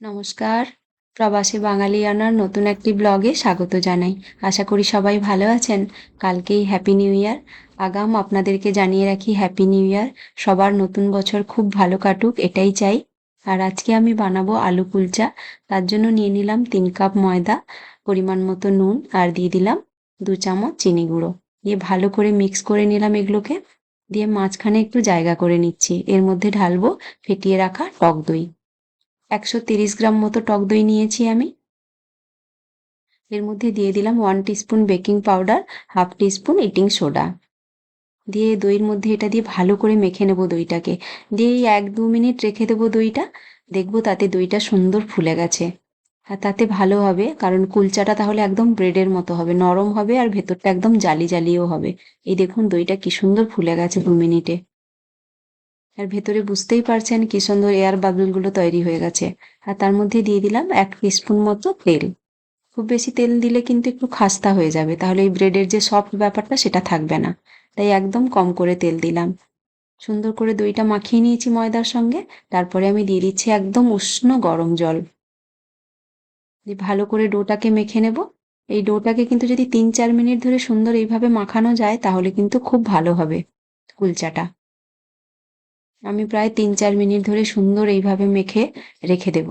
নমস্কার। প্রবাসী বাঙালিয়ানার নতুন একটি ব্লগে স্বাগত জানাই। আশা করি সবাই ভালো আছেন। কালকেই হ্যাপি নিউ ইয়ার আগাম আপনাদেরকে জানিয়ে রাখি হ্যাপি নিউ ইয়ার সবার নতুন বছর খুব ভালো কাটুক, এটাই চাই। আর আজকে আমি বানাবো আলু কুলচা। তার জন্য নিয়ে নিলাম তিন কাপ ময়দা, পরিমাণ মতো নুন আর দিয়ে দিলাম দু চামচ চিনি গুঁড়ো। দিয়ে ভালো করে মিক্স করে নিলাম এগুলোকে। দিয়ে মাঝখানে একটু জায়গা করে নিচ্ছি। এর মধ্যে ঢালবো, ফেটিয়ে রাখা টক দই। একশো তিরিশ গ্রাম মতো টক দই নিয়েছি আমি। এর মধ্যে দিয়ে দিলাম one teaspoon baking powder half teaspoon eating soda দিয়ে দইয়ের মধ্যে এটা দিয়ে ভালো করে মেখে নেব দইটাকে। দিয়ে এক দু মিনিট রেখে দেবো দইটা। দেখব তাতে দইটা সুন্দর ফুলে গেছে। আর তাতে ভালো হবে, কারণ কুলচাটা তাহলে একদম ব্রেডের মতো হবে, নরম হবে আর ভেতরটা একদম জালি জালিও হবে। এই দেখুন দইটা কি সুন্দর ফুলে গেছে দু মিনিটে। আর ভেতরে বুঝতেই পারছেন কি সুন্দর এয়ার বাবলগুলো তৈরি হয়ে গেছে। আর তার মধ্যে দিয়ে দিলাম এক স্পুন মতো তেল। খুব বেশি তেল দিলে কিন্তু একটু খাস্তা হয়ে যাবে, তাহলে এই ব্রেডের যে সফট ব্যাপারটা সেটা থাকবে না। তাই একদম কম করে তেল দিলাম। সুন্দর করে দইটা মাখিয়ে নিয়েছি ময়দার সঙ্গে, তারপরে আমি দিয়ে দিচ্ছি একদম উষ্ণ গরম জল। দিয়ে ভালো করে ডোটাকে মেখে নেব। এই ডোটাকে কিন্তু যদি তিন চার মিনিট ধরে সুন্দর এইভাবে মাখানো যায়, তাহলে কিন্তু খুব ভালো হবে কুলচাটা। আমি প্রায় তিন চার মিনিট ধরে সুন্দর এইভাবে মেখে রেখে দেব।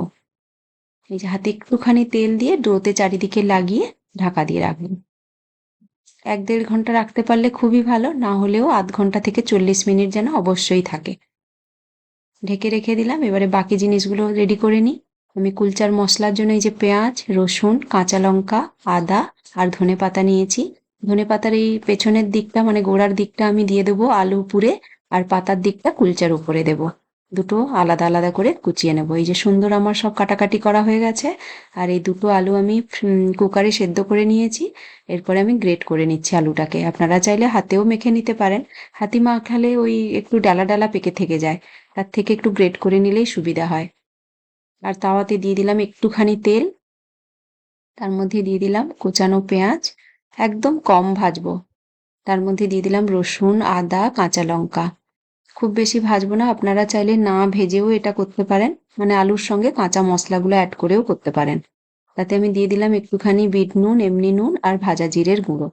এই যে হাতে একটুখানি তেল দিয়ে ডোতে চারিদিকে লাগিয়ে ঢাকা দিয়ে রাখবেন এক দেড় ঘণ্টা রাখতে পারলে খুবই ভালো, না হলেও আধ ঘণ্টা থেকে চল্লিশ মিনিট যেন অবশ্যই থাকে। ঢেকে রেখে দিলাম, এবারে বাকি জিনিসগুলো রেডি করে নিই। আমি কুলচার মশলার জন্য এই যে পেঁয়াজ, রসুন, কাঁচা লঙ্কা, আদা আর ধনে পাতা নিয়েছি। ধনে পাতার এই পেছনের দিকটা মানে গোড়ার দিকটা আমি দিয়ে দেবো আলু পুড়ে আর পাতার দিকটা কুলচার উপরে দেব। দুটো আলাদা আলাদা করে কুচিয়ে নেব। এই যে সুন্দর আমার সব কাটাকাটি করা হয়ে গেছে। আর এই দুটো আলু আমি কুকারে সেদ্ধ করে নিয়েছি। এরপরে আমি গ্রেট করে নিচ্ছি আলুটাকে। আপনারা চাইলে হাতেও মেখে নিতে পারেন। হাতি মাখালে ওই একটু ডালা ডালা পেকে থেকে যায়। তার থেকে একটু গ্রেট করে নিলেই সুবিধা হয়। আর তাওয়াতে দিয়ে দিলাম একটুখানি তেল। তার মধ্যে দিয়ে দিলাম কোচানো পেঁয়াজ। একদম কম ভাজবো। তার মধ্যে দিয়ে দিলাম রসুন, আদা, কাঁচা লঙ্কা। খুব বেশি ভাজবো না। আপনারা চাইলে না ভেজেও এটা করতে পারেন। মানে আলুর সঙ্গে কাঁচা মশলাগুলো অ্যাড করেও করতে পারেন। তাতে আমি দিয়ে দিলাম একটুখানি বিট নুন, এমনি নুন আর ভাজা জিরের গুঁড়ো।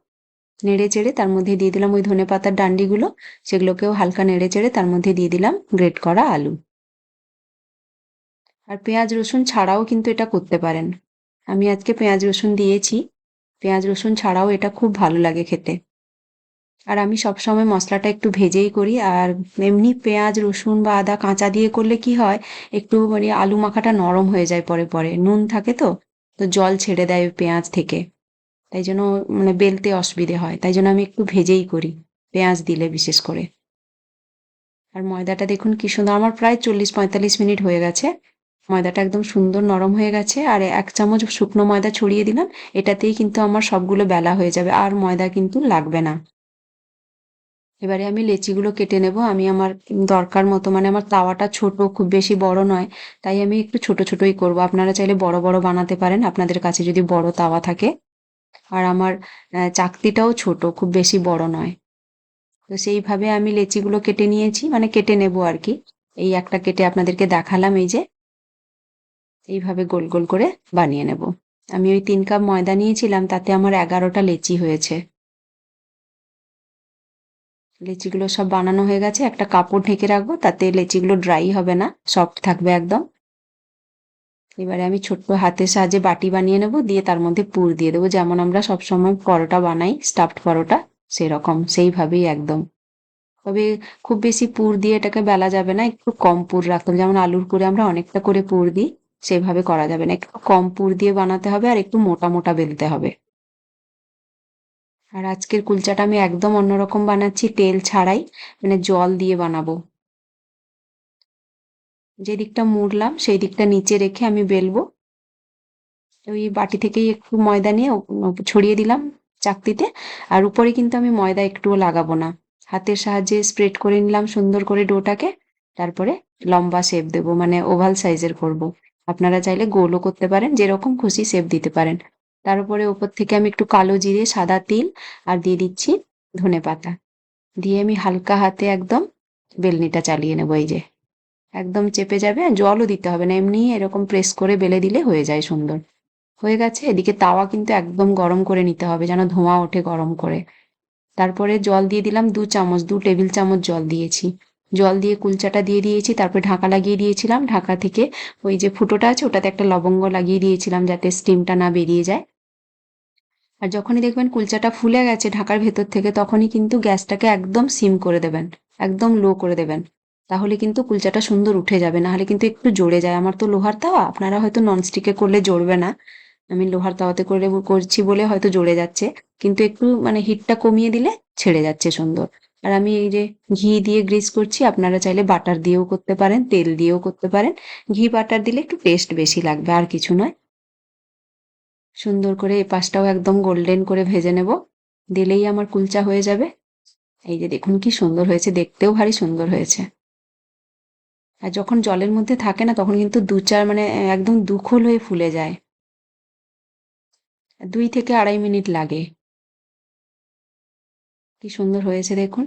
নেড়ে চেড়ে তার মধ্যে দিয়ে দিলাম ওই ধনে পাতার ডান্ডিগুলো। সেগুলোকেও হালকা নেড়ে চেড়ে তার মধ্যে দিয়ে দিলাম গ্রেট করা আলু। আর পেঁয়াজ, রসুন ছাড়াও কিন্তু এটা করতে পারেন। আমি আজকে পেঁয়াজ, রসুন দিয়েছি। পেঁয়াজ, রসুন ছাড়াও এটা খুব ভালো লাগে খেতে। আর আমি সব সময় মশলাটা একটু ভেজেই করি। আর এমনি পেঁয়াজ, রসুন বা আদা কাঁচা দিয়ে করলে কি হয়, একটু মানে আলু মাখাটা নরম হয়ে যায় পরে পরে। নুন থাকে তো তো জল ছেড়ে দেয় পেঁয়াজ থেকে। তাই জন্য মানে বেলতে অসুবিধে হয়। তাই জন্য আমি একটু ভেজেই করি পেঁয়াজ দিলে বিশেষ করে। আর ময়দাটা দেখুন কি সুন্দর, আমার প্রায় চল্লিশ পঁয়তাল্লিশ মিনিট হয়ে গেছে। ময়দাটা একদম সুন্দর নরম হয়ে গেছে। আর এক চামচ শুকনো ময়দা ছড়িয়ে দিলাম, এটাতেই কিন্তু আমার সবগুলো বেলা হয়ে যাবে। আর ময়দা কিন্তু লাগবে না। এবারে আমি লেচিগুলো কেটে নেব। আমি আমার দরকার মতো মানে আমার তাওয়াটা ছোট, খুব বেশি বড় নয়, তাই আমি একটু ছোট ছোটই করব। আপনারা চাইলে বড় বড় বানাতে পারেন, আপনাদের কাছে যদি বড় তাওয়া থাকে। আর আমার চাকতিটাও ছোট, খুব বেশি বড় নয়। তো সেইভাবে আমি লেচিগুলো কেটে নিয়েছি মানে কেটে নেব আর কি। এই একটা কেটে আপনাদেরকে দেখালাম, এই যে। এইভাবে গোল গোল করে বানিয়ে নেব। আমি ওই তিন কাপ ময়দা নিয়েছিলাম, তাতে আমার এগারোটা লেচি হয়েছে। লেচিগুলো সব বানানো হয়ে গেছে, একটা কাপড় ঢেকে রাখব, তাতে লেচিগুলো ড্রাই হবে না সফট থাকবে একদম। এবারে আমি ছোট্ট হাতের সাহায্যে বাটি বানিয়ে নেব, দিয়ে তার মধ্যে পুর দিয়ে দেবো, যেমন আমরা সবসময় পরোটা বানাই স্টাফড পরোটা, সেরকম, সেইভাবেই একদম। তবে খুব বেশি পুর দিয়ে এটাকে বেলা যাবে না, একটু কম পুর রাখতে হবে, যেমন আলুর পুরে আমরা অনেকটা করে পুর দিই, সেভাবে করা যাবে না, একটু কম পুর দিয়ে বানাতে হবে আর একটু মোটা মোটা বেলতে হবে। আর আজকের কুলচাটা আমি একদম অন্যরকম বানাচ্ছি, তেল ছাড়াই। মানে জল দিয়ে বানাবো। যে দিকটা মুড়লাম, সেই দিকটা নিচে রেখে আমি বেলবো। ওই বাটি থেকেই একটু ময়দা নিয়ে ছড়িয়ে দিলাম চাকতিতে। আর উপরে কিন্তু আমি ময়দা একটুও লাগাবো না। হাতের সাহায্যে স্প্রেড করে নিলাম সুন্দর করে ডোটাকে। তারপরে লম্বা শেপ দেবো মানে ওভাল সাইজের করব। আপনারা চাইলে গোলও করতে পারেন, যেরকম খুশি শেপ দিতে পারেন। তার উপরে ওপর থেকে আমি একটু কালো জিরে, সাদা তিল আর দিয়ে দিচ্ছি ধনে পাতা। দিয়ে আমি হালকা হাতে একদম বেলনিটা চালিয়ে নেব এই যে। একদম চেপে যাবে আর জলও দিতে হবে না, এমনি এরকম প্রেস করে বেলে দিলে হয়ে যায় সুন্দর। হয়ে গেছে, এদিকে তাওয়া কিন্তু একদম গরম করে নিতে হবে যেন ধোঁয়া ওঠে গরম করে। তারপরে জল দিয়ে দিলাম দু চামচ, দু টেবিল চামচ জল দিয়েছি। জল দিয়ে কুলচাটা দিয়ে দিয়েছি, তারপরে ঢাকা লাগিয়ে দিয়েছিলাম। ঢাকা থেকে ওই যে ফুটোটা আছে, ওটাতে একটা লবঙ্গ লাগিয়ে দিয়েছিলাম যাতে স্টিমটা না বেরিয়ে যায়। আর যখনই দেখবেন কুলচাটা ফুলে গেছে ঢাকার ভেতর থেকে, তখনই কিন্তু গ্যাসটাকে একদম সিম করে দেবেন, একদম লো করে দেবেন। তাহলে কিন্তু কুলচাটা সুন্দর উঠে যাবে, নাহলে কিন্তু একটু জড়ে যায়। আমার তো লোহার তাওয়া, আপনারা হয়তো ননস্টিকে করলে জড়বে না। আমি লোহার তাওয়াতে করে করছি বলে হয়তো জড়ে যাচ্ছে, কিন্তু একটু মানে হিটটা কমিয়ে দিলে ছেড়ে যাচ্ছে সুন্দর। আর আমি এই যে ঘি দিয়ে গ্রিস করছি, আপনারা চাইলে বাটার দিয়েও করতে পারেন, তেল দিয়েও করতে পারেন। ঘি বাটার দিলে একটু টেস্ট বেশি লাগবে, আর কিছু নয়। সুন্দর করে এই পাশটাও একদম গোল্ডেন করে ভেজে নেব। দিলেই আমার কুলচা হয়ে যাবে। এই যে দেখুন কি সুন্দর হয়েছে, দেখতেও ভারী সুন্দর হয়েছে। আর যখন জলের মধ্যে থাকে না, তখন কিন্তু দু চার মানে একদম দুখোল হয়ে ফুলে যায়। দুই থেকে আড়াই মিনিট লাগে। কি সুন্দর হয়েছে দেখুন।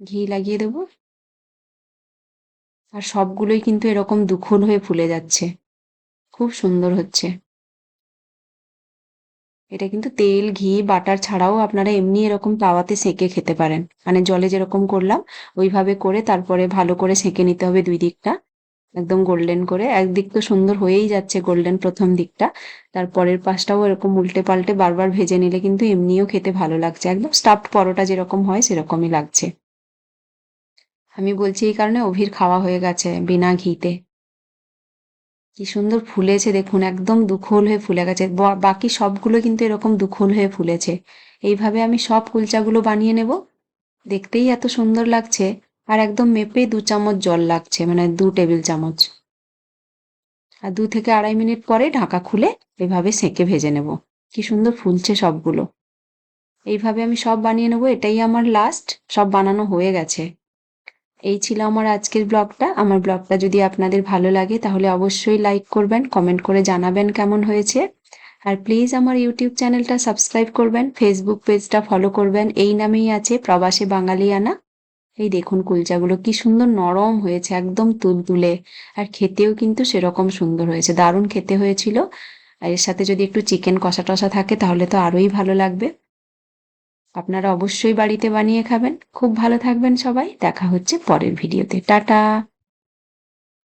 ঘি লাগিয়ে দেব। আর সবগুলোই কিন্তু এরকম দুখোল হয়ে ফুলে যাচ্ছে। খুব সুন্দর হচ্ছে। এটা কিন্তু তেল, ঘি, বাটার ছাড়াও আপনারা এমনি এরকম তাওয়াতে সেঁকে খেতে পারেন। মানে জলে যেরকম করলাম, ওইভাবে করে তারপরে ভালো করে সেঁকে নিতে হবে দুই দিকটা। একদম গোল্ডেন করে। একদিক তো সুন্দর হয়েই যাচ্ছে গোল্ডেন প্রথম দিকটা। তারপরের পাশটাও এরকম উল্টে পাল্টে বারবার ভেজে নিলে কিন্তু এমনিও খেতে ভালো লাগছে। একদম স্টাফড পরোটা যেরকম হয় সেরকমই লাগছে। আমি বলছি, এই কারণে অভির খাওয়া হয়ে গেছে বিনা ঘিতে। কি সুন্দর ফুলেছে, দেখুন, একদম দুখোল হয়ে ফুলে গেছে। বাকি সবগুলো কিন্তু এরকম দুখোল হয়ে ফুলেছে। এইভাবে আমি সব কুলচাগুলো বানিয়ে নেব। দেখতেই এত সুন্দর লাগছে আর একদম মেপে দু চামচ জল লাগছে মানে দু টেবিল চামচ। আর দু থেকে আড়াই মিনিট পরে ঢাকা খুলে এভাবে সেঁকে ভেজে নেব। কি সুন্দর ফুলছে সবগুলো। এইভাবে আমি সব বানিয়ে নেব, এটাই আমার লাস্ট সব বানানো হয়ে গেছে। এই ছিল আমার আজকের ব্লগটা। আমার ব্লগটা যদি আপনাদের ভালো লাগে, তাহলে অবশ্যই লাইক করবেন কমেন্ট করে জানাবেন কেমন হয়েছে। আর প্লিজ আমার ইউটিউব চ্যানেলটা সাবস্ক্রাইব করবেন ফেসবুক পেজটা ফলো করবেন। এই নামেই আছে প্রবাসী বাঙালিয়ানা। এই দেখুন কুলচাগুলো কি সুন্দর নরম হয়েছে, একদম তুলতুলে। আর খেতেও কিন্তু সেরকম সুন্দর হয়েছে, দারুণ খেতে হয়েছিল। আর এর সাথে যদি একটু চিকেন কষা টষা থাকে, তাহলে তো আরোই ভালো লাগবে। আপনারা অবশ্যই বাড়িতে বানিয়ে খাবেন। খুব ভালো থাকবেন সবাই। দেখা হচ্ছে পরের ভিডিওতে। টাটা!